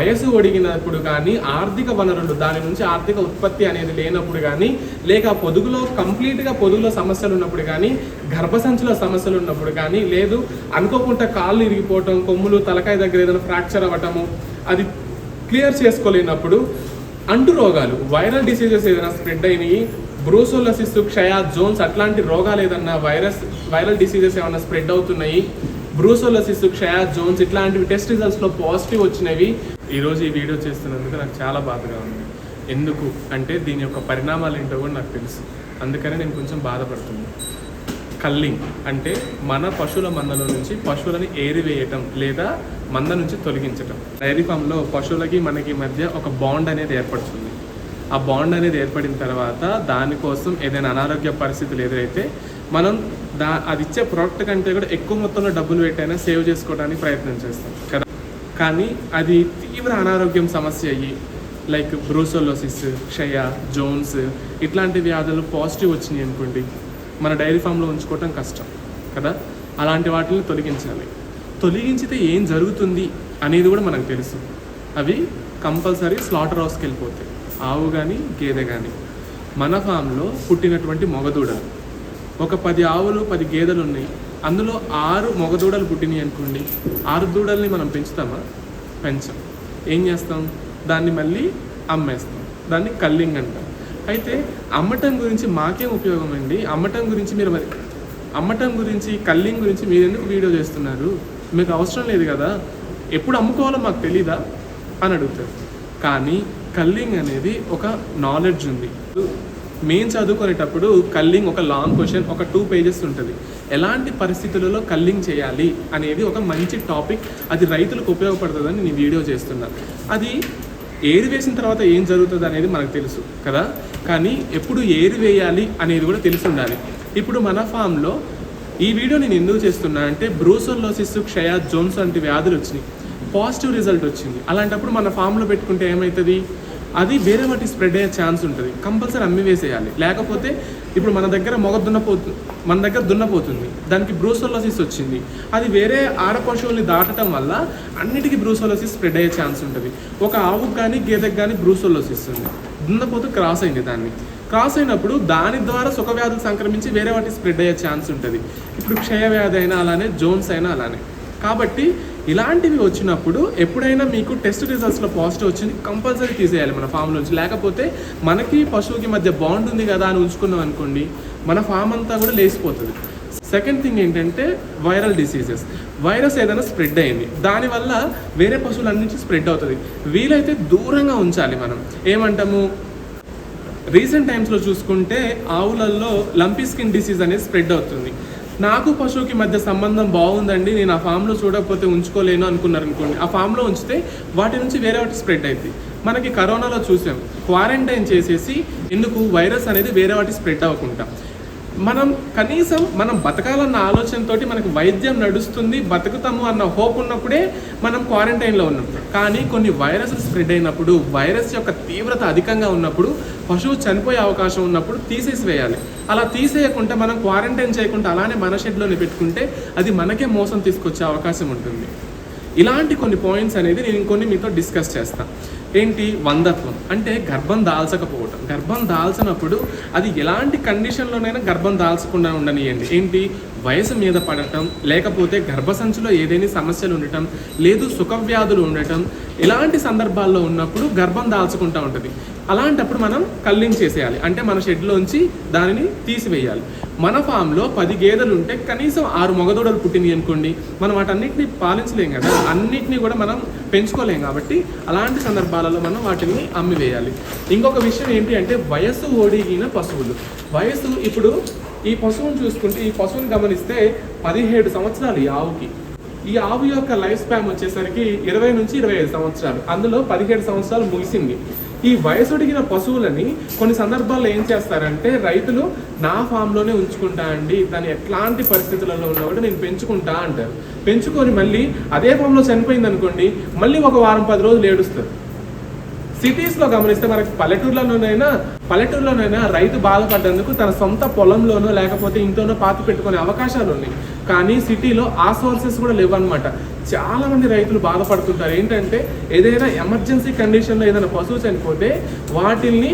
వయసు ఒడిగినప్పుడు కానీ ఆర్థిక వనరులు దాని నుంచి ఆర్థిక ఉత్పత్తి అనేది లేనప్పుడు కానీ లేక పొదుగులో కంప్లీట్గా పొదుగులో సమస్యలు ఉన్నప్పుడు కానీ గర్భసంచుల సమస్యలు ఉన్నప్పుడు కానీ లేదు అనుకోకుండా కాళ్ళు ఇరిగిపోవటం కొమ్ములు తలకాయ దగ్గర ఏదైనా ఫ్రాక్చర్ అవ్వటము అది క్లియర్ చేసుకోలేనప్పుడు అంటు రోగాలు వైరల్ డిసీజెస్ ఏదైనా స్ప్రెడ్ అయినాయి బ్రూసోలసిస్ క్షయ జోన్స్ అట్లాంటి రోగాలు ఏదన్నా వైరస్ వైరల్ డిసీజెస్ ఏమైనా స్ప్రెడ్ అవుతున్నాయి బ్రూసోలసిస్ క్షయ జోన్స్ ఇట్లాంటివి టెస్ట్ రిజల్ట్స్లో పాజిటివ్ వచ్చినవి. ఈరోజు ఈ వీడియో చేస్తున్నందుకు నాకు చాలా బాధగా ఉంది. ఎందుకు అంటే దీని యొక్క పరిణామాలు ఏంటో కూడా నాకు తెలుసు. అందుకనే నేను కొంచెం బాధపడుతున్నాను కల్లింగ్ అంటే మన పశువుల మందలో నుంచి పశువులని ఏరివేయటం లేదా మంద నుంచి తొలగించటం. డైరీ ఫామ్లో పశువులకి మనకి మధ్య ఒక బాండ్ అనేది ఏర్పడుతుంది. ఆ బాండ్ అనేది ఏర్పడిన తర్వాత దానికోసం ఏదైనా అనారోగ్య పరిస్థితులు ఎదురైతే మనం దా అది ఇచ్చే ప్రోడక్ట్ కంటే కూడా ఎక్కువ మొత్తంలో డబ్బులు పెట్టైనా సేవ్ చేసుకోవడానికి ప్రయత్నం చేస్తాం. కదా? కానీ అది తీవ్ర అనారోగ్యం సమస్య అయ్యి లైక్ బ్రూసోలోసిస్ క్షయ జోన్స్ ఇట్లాంటి వ్యాధులు పాజిటివ్ వచ్చినాయి అనుకోండి మన డైరీ ఫామ్లో ఉంచుకోవటం కష్టం. కదా? అలాంటి వాటిని తొలగించాలి. తొలగించితే ఏం జరుగుతుంది అనేది కూడా మనకు తెలుసు. అవి కంపల్సరీ స్లాటర్ హౌస్కి వెళ్ళిపోతాయి. ఆవు కానీ గేదె కానీ మన ఫామ్లో పుట్టినటువంటి మొగదూడలు. ఒక పది ఆవులు పది గేదెలు ఉన్నాయి అందులో ఆరు మగదూడలు పుట్టినాయి అనుకోండి. ఆరు దూడల్ని మనం పెంచుతామా? పెంచం. ఏం చేస్తాం? దాన్ని మళ్ళీ అమ్మేస్తాం. దాన్ని కల్లింగ్ అంటాం. అయితే అమ్మటం గురించి మాకేం ఉపయోగం అండి అమ్మటం గురించి మీరు మరి అమ్మటం గురించి కల్లింగ్ గురించి మీరు ఎందుకు వీడియో చేస్తున్నారు? మీకు అవసరం లేదు కదా? ఎప్పుడు అమ్ముకోవాలో మాకు తెలీదా? అని అడుగుతారు. కానీ కల్లింగ్ అనేది ఒక నాలెడ్జ్ ఉంది. మెయిన్ చదువుకునేటప్పుడు కల్లింగ్ ఒక లాంగ్ క్వశ్చన్ ఒక టూ పేజెస్ ఉంటుంది. ఎలాంటి పరిస్థితులలో కల్లింగ్ చేయాలి అనేది ఒక మంచి టాపిక్ అది రైతులకు ఉపయోగపడుతుందని నేను వీడియో చేస్తున్నా. అది ఏరు వేసిన తర్వాత ఏం జరుగుతుంది అనేది మనకు తెలుసు కదా? కానీ ఎప్పుడు ఏరు వేయాలి అనేది కూడా తెలిసి ఉండాలి. ఇప్పుడు మన ఫామ్లో ఈ వీడియో నేను ఎందుకు చేస్తున్నా అంటే బ్రూసోలోసిస్ క్షయ జోన్స్ వంటి వ్యాధులు వచ్చినాయి. పాజిటివ్ రిజల్ట్ వచ్చింది. అలాంటప్పుడు మన ఫామ్లో పెట్టుకుంటే ఏమవుతుంది అది వేరే వాటి స్ప్రెడ్ అయ్యే ఛాన్స్ ఉంటుంది. కంపల్సరీ అమ్మి వేసేయాలి. లేకపోతే ఇప్పుడు మన దగ్గర మొగ దున్నపోతు మన దగ్గర దున్నపోతుంది. దానికి బ్రూసోలోసిస్ వచ్చింది. అది వేరే ఆడ పశువుల్ని దాటడం వల్ల అన్నిటికీ బ్రూసోలోసిస్ స్ప్రెడ్ అయ్యే ఛాన్స్ ఉంటుంది. ఒక ఆవుకు కానీ గేదెకు కానీ బ్రూసోలోసిస్ ఉంది. దున్నపోతు క్రాస్ అయింది దాన్ని. క్రాస్ అయినప్పుడు దాని ద్వారా సుఖ వ్యాధులు సంక్రమించి వేరే వాటికి స్ప్రెడ్ అయ్యే ఛాన్స్ ఉంటుంది. ఇప్పుడు క్షయ వ్యాధి అయినా అలానే జోన్స్ అయినా అలానే. కాబట్టి ఇలాంటివి వచ్చినప్పుడు ఎప్పుడైనా మీకు టెస్ట్ రిజల్ట్స్లో పాజిటివ్ వచ్చింది కంపల్సరీ తీసేయాలి మన ఫామ్ నుంచి. లేకపోతే మనకి పశువుకి మధ్య బాండ్ ఉంది కదా అని ఉంచుకున్నాం అనుకోండి మన ఫామ్ అంతా కూడా లేచిపోతుంది. సెకండ్ థింగ్ ఏంటంటే వైరల్ డిసీజెస్. వైరస్ ఏదైనా స్ప్రెడ్ అయింది దానివల్ల వేరే పశువులన్నింటి స్ప్రెడ్ అవుతుంది. వీలైతే దూరంగా ఉంచాలి మనం. ఏమంటాము? రీసెంట్ టైమ్స్లో చూసుకుంటే ఆవులలో లంపీ స్కిన్ డిసీజ్ అనేది స్ప్రెడ్ అవుతుంది. నాకు పశువుకి మధ్య సంబంధం బాగుందండి నేను ఆ ఫామ్లో చూడకపోతే ఉంచుకోలేను అనుకున్నారు అనుకోండి. ఆ ఫామ్లో ఉంచితే వాటి నుంచి వేరే వాటి స్ప్రెడ్ అయింది మనకి కరోనాలో చూసాం క్వారంటైన్ చేసేసి ఎందుకు వైరస్ అనేది వేరే వాటి స్ప్రెడ్ అవ్వకుండా. మనం కనీసం మనం బతకాలన్న ఆలోచనతోటి మనకు వైద్యం నడుస్తుంది బతుకుతాము అన్న హోప్ ఉన్నప్పుడే మనం క్వారంటైన్లో ఉన్నాం. కానీ కొన్ని వైరస్ స్ప్రెడ్ అయినప్పుడు వైరస్ యొక్క తీవ్రత అధికంగా ఉన్నప్పుడు పశువు చనిపోయే అవకాశం ఉన్నప్పుడు తీసేసి వేయాలి అలా తీసేయకుండా మనం క్వారంటైన్ చేయకుండా అలానే మన షెడ్లోనే పెట్టుకుంటే అది మనకే మోసం తీసుకొచ్చే అవకాశం ఉంటుంది. ఇలాంటి కొన్ని పాయింట్స్ అనేది నేను ఇంకొన్ని మీతో డిస్కస్ చేస్తాను ఏంటి? వందత్వం అంటే గర్భం దాల్చకపోవటం. గర్భం దాల్చినప్పుడు అది ఎలాంటి కండిషన్లోనైనా గర్భం దాల్చకుండా ఉండనియండి. ఏంటి? వయసు మీద పడటం లేకపోతే గర్భసంచిలో ఏదైనా సమస్యలు ఉండటం లేదు సుఖవ్యాధులు ఉండటం ఇలాంటి సందర్భాల్లో ఉన్నప్పుడు గర్భం దాల్చుకుంటూ ఉంటుంది. అలాంటప్పుడు మనం కల్లింగ్ చేసేయాలి అంటే మన షెడ్లోంచి దానిని తీసివేయాలి. మన ఫామ్లో పది గేదెలు ఉంటే కనీసం ఆరు మగదూడలు పుట్టింది అనుకోండి మనం వాటన్నిటిని పాలించలేం కదా. అన్నిటినీ కూడా మనం పెంచుకోలేం కాబట్టి అలాంటి సందర్భాలలో మనం వాటిని అమ్మివేయాలి. ఇంకొక విషయం ఏంటి అంటే వయస్సు ఓడిగిన పశువులు. వయస్సు ఇప్పుడు ఈ పశువును చూసుకుంటే ఈ పశువుని గమనిస్తే పదిహేడు సంవత్సరాలు ఈ ఆవుకి. ఈ ఆవు యొక్క లైఫ్ స్పాన్ వచ్చేసరికి ఇరవై నుంచి ఇరవై ఐదు సంవత్సరాలు. అందులో పదిహేడు సంవత్సరాలు ముగిసింది. ఈ వయసొడిగిన పశువులని కొన్ని సందర్భాల్లో ఏం చేస్తారంటే రైతులు నా ఫామ్లోనే ఉంచుకుంటా అండి దాన్ని ఎట్లాంటి పరిస్థితులలో ఉన్నా కూడా నేను పెంచుకుంటా అంటారు. పెంచుకొని మళ్ళీ అదే ఫామ్లో చనిపోయింది అనుకోండి మళ్ళీ ఒక వారం పది రోజులు ఏడుస్తారు. సిటీస్లో గమనిస్తే మనకి పల్లెటూర్లోనైనా పల్లెటూర్లోనైనా రైతు బాధపడ్డందుకు తన సొంత పొలంలోనో లేకపోతే ఇంట్లోనో పాతి పెట్టుకునే అవకాశాలు ఉన్నాయి. కానీ సిటీలో ఆ సోర్సెస్ కూడా లేవన్నమాట. చాలా మంది రైతులు బాధపడుతుంటారు. ఏంటంటే ఏదైనా ఎమర్జెన్సీ కండిషన్లో ఏదైనా పశువు చనిపోతే వాటిల్ని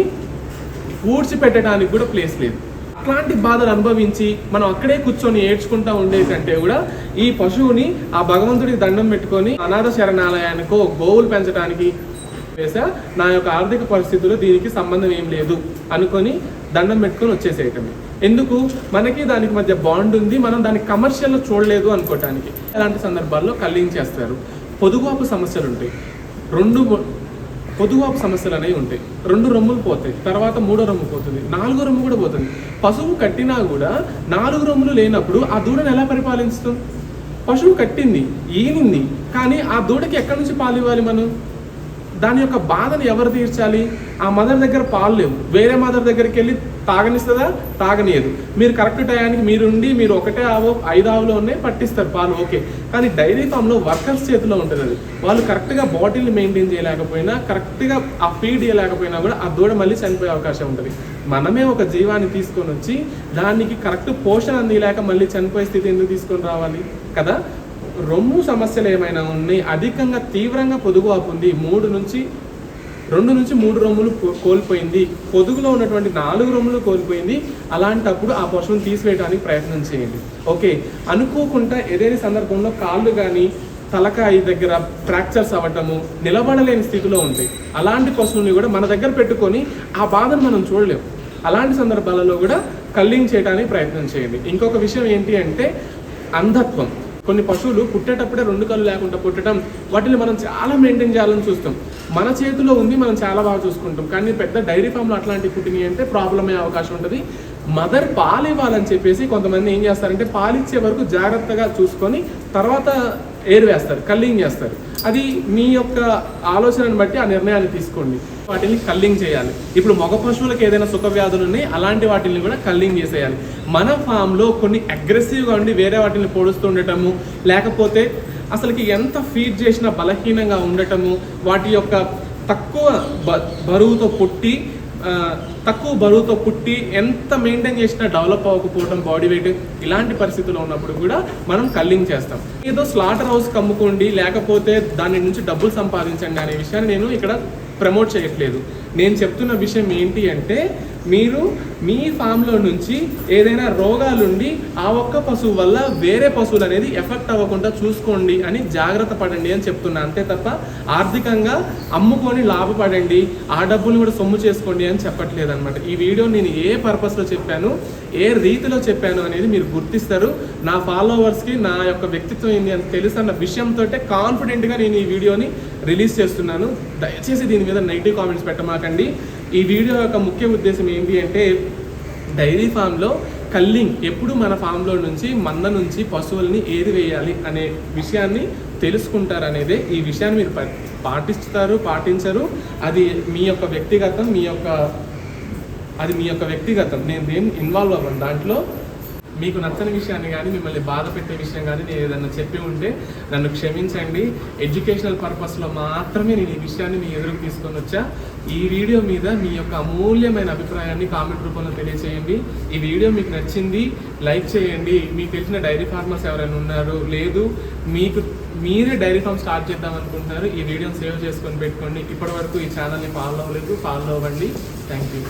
పూడ్చిపెట్టడానికి కూడా ప్లేస్ లేదు. అట్లాంటి బాధలు అనుభవించి మనం అక్కడే కూర్చొని ఏడ్చుకుంటా ఉండే కంటే కూడా ఈ పశువుని ఆ భగవంతుడికి దండం పెట్టుకొని అనాథ శరణాలయానికో గోవులు పెంచడానికి వేసా నా యొక్క ఆర్థిక పరిస్థితులు దీనికి సంబంధం ఏం లేదు అనుకొని దండం పెట్టుకొని వచ్చేసేయటమే. ఎందుకు? మనకి దానికి మధ్య బాండ్ ఉంది మనం దాన్ని కమర్షియల్లో చూడలేదు అనుకోవటానికి అలాంటి సందర్భాల్లో కల్లించేస్తారు పొదుగువాపు సమస్యలు ఉంటాయి. రెండు పొదువాపు సమస్యలు అనేవి ఉంటాయి. రెండు రొమ్ములు పోతాయి తర్వాత మూడో రొమ్ము పోతుంది నాలుగో రొమ్ము కూడా పోతుంది. పశువు కట్టినా కూడా నాలుగు రొమ్ములు లేనప్పుడు ఆ దూడను ఎలా పరిపాలిస్తాం పశువు కట్టింది ఈనింది కానీ ఆ దూడకి ఎక్కడి నుంచి పాలు ఇవ్వాలి మనం? దాని యొక్క బాధను ఎవరు తీర్చాలి? ఆ మదర్ దగ్గర పాలు లేవు. వేరే మదర్ దగ్గరికి వెళ్ళి తాగనిస్తుందా? తాగనియదు. మీరు కరెక్ట్ టయానికి మీరుండి మీరు ఒకటే ఆవు ఐదు ఆవులోనే ఉన్నాయి పట్టిస్తారు పాలు ఓకే. కానీ డైరీ ఫామ్లో వర్కర్స్ చేతిలో ఉంటుంది అది వాళ్ళు కరెక్ట్గా బాటిల్ని మెయింటైన్ చేయలేకపోయినా కరెక్ట్గా ఆ ఫీడ్ చేయలేకపోయినా కూడా ఆ దూడ మళ్ళీ చనిపోయే అవకాశం ఉంటుంది. మనమే ఒక జీవాన్ని తీసుకొని వచ్చి దానికి కరెక్ట్ పోషణ అందిలేక మళ్ళీ చనిపోయే స్థితి ఎందుకు తీసుకొని రావాలి? కదా? రొమ్ము సమస్యలు ఏమైనా ఉన్నాయి అధికంగా తీవ్రంగా పొదుగు ఆపుంది మూడు నుంచి రెండు నుంచి మూడు రొమ్ములు కోల్పోయింది పొదుగులో ఉన్నటువంటి నాలుగు రొమ్ములు కోల్పోయింది అలాంటప్పుడు ఆ పశువును తీసివేయడానికి ప్రయత్నం చేయండి. ఓకే అనుకోకుండా ఏదైనా సందర్భంలో కాళ్ళు కానీ తలకాయ దగ్గర ఫ్రాక్చర్స్ అవ్వటము నిలబడలేని స్థితిలో ఉంటాయి అలాంటి పశువుని కూడా మన దగ్గర పెట్టుకొని ఆ బాధను మనం చూడలేము అలాంటి సందర్భాలలో కూడా కల్లింగ్ చేయడానికి ప్రయత్నం చేయండి. ఇంకొక విషయం ఏంటి అంటే అంధత్వం. కొన్ని పశువులు పుట్టేటప్పుడే రెండు కళ్ళు లేకుండా పుట్టడం వాటిని మనం చాలా మెయింటైన్ చేయాలని చూస్తాం. మన చేతిలో ఉంది మనం చాలా బాగా చూసుకుంటాం. కానీ పెద్ద డైరీ ఫామ్లో అట్లాంటివి పుట్టినాయి అంటే ప్రాబ్లం అయ్యే అవకాశం ఉంటుంది. మదర్ పాలు ఇవ్వాలని చెప్పేసి కొంతమంది ఏం చేస్తారంటే పాలు ఇచ్చే వరకు జాగ్రత్తగా చూసుకొని తర్వాత ఏరు వేస్తారు కల్లింగ్ చేస్తారు. అది మీ యొక్క ఆలోచనను బట్టి ఆ నిర్ణయాన్ని తీసుకోండి. వాటిని కల్లింగ్ చేయాలి. ఇప్పుడు మగ పశువులకు ఏదైనా సుఖ వ్యాధులు ఉన్నాయి అలాంటి వాటిని కూడా కల్లింగ్ చేసేయాలి. మన ఫామ్లో కొన్ని అగ్రెసివ్గా ఉండి వేరే వాటిని పొడుస్తుండటము లేకపోతే అసలుకి ఎంత ఫీడ్ చేసినా బలహీనంగా ఉండటము వాటి యొక్క తక్కువ బ బరువుతో పుట్టి తక్కువ బరువుతో పుట్టి ఎంత మెయింటైన్ చేసినా డెవలప్ అవ్వకపోవడం బాడీ వెయిట్ ఇలాంటి పరిస్థితుల్లో ఉన్నప్పుడు కూడా మనం కల్లింగ్ చేస్తాం. ఏదో స్లాటర్ హౌస్ కమ్ముకోండి లేకపోతే దాని నుంచి డబ్బులు సంపాదించండి అనే విషయాన్ని నేను ఇక్కడ ప్రమోట్ చేయట్లేదు. నేను చెప్తున్న విషయం ఏంటి అంటే మీరు మీ ఫామ్లో నుంచి ఏదైనా రోగాలుండి ఆ ఒక్క పశువు వల్ల వేరే పశువులు అనేది ఎఫెక్ట్ అవ్వకుండా చూసుకోండి అని జాగ్రత్త పడండి అని చెప్తున్నా. అంతే తప్ప ఆర్థికంగా అమ్ముకొని లాభపడండి ఆ డబ్బులు కూడా సొమ్ము చేసుకోండి అని చెప్పట్లేదు అనమాట ఈ వీడియో నేను ఏ పర్పస్లో చెప్పాను ఏ రీతిలో చెప్పాను అనేది మీరు గుర్తిస్తారు. నా ఫాలోవర్స్కి నా యొక్క వ్యక్తిత్వం ఏంది అని తెలుసన్న విషయంతో కాన్ఫిడెంట్గా నేను ఈ వీడియోని రిలీజ్ చేస్తున్నాను. దయచేసి దీని మీద నెగిటివ్ కామెంట్స్ పెట్టమాకండి. ఈ వీడియో యొక్క ముఖ్య ఉద్దేశం ఏంటి అంటే డైరీ ఫామ్లో కల్లింగ్ ఎప్పుడు మన ఫామ్లో నుంచి మంద నుంచి పశువుల్ని ఏది వేయాలి అనే విషయాన్ని తెలుసుకుంటారు అనేది ఈ విషయాన్ని మీరు ప- పాటిస్తారు పాటించరు. అది మీ యొక్క వ్యక్తిగతం మీ యొక్క అది మీ యొక్క వ్యక్తిగతం. నేను దేని ఇన్వాల్వ్ అవ్వను. దాంట్లో మీకు నచ్చని విషయాన్ని కానీ మిమ్మల్ని బాధ పెట్టే విషయం కానీ నేను ఏదైనా చెప్పి ఉంటే నన్ను క్షమించండి. ఎడ్యుకేషనల్ పర్పస్లో మాత్రమే నేను ఈ విషయాన్ని మీ ఎదురుకు తీసుకొని వచ్చా. ఈ వీడియో మీద మీ యొక్క అమూల్యమైన అభిప్రాయాన్ని కామెంట్ రూపంలో తెలియచేయండి. ఈ వీడియో మీకు నచ్చింది లైక్ చేయండి. మీకు తెలిసిన డైరీ ఫార్మర్స్ ఎవరైనా ఉన్నారు లేదు మీకు మీరే డైరీ ఫామ్ స్టార్ట్ చేద్దాం అనుకుంటున్నారు. ఈ వీడియోని సేవ్ చేసుకొని పెట్టుకోండి. ఇప్పటి వరకు ఈ ఛానల్ని ఫాలో అవ్వలేదు ఫాలో అవ్వండి. Thank you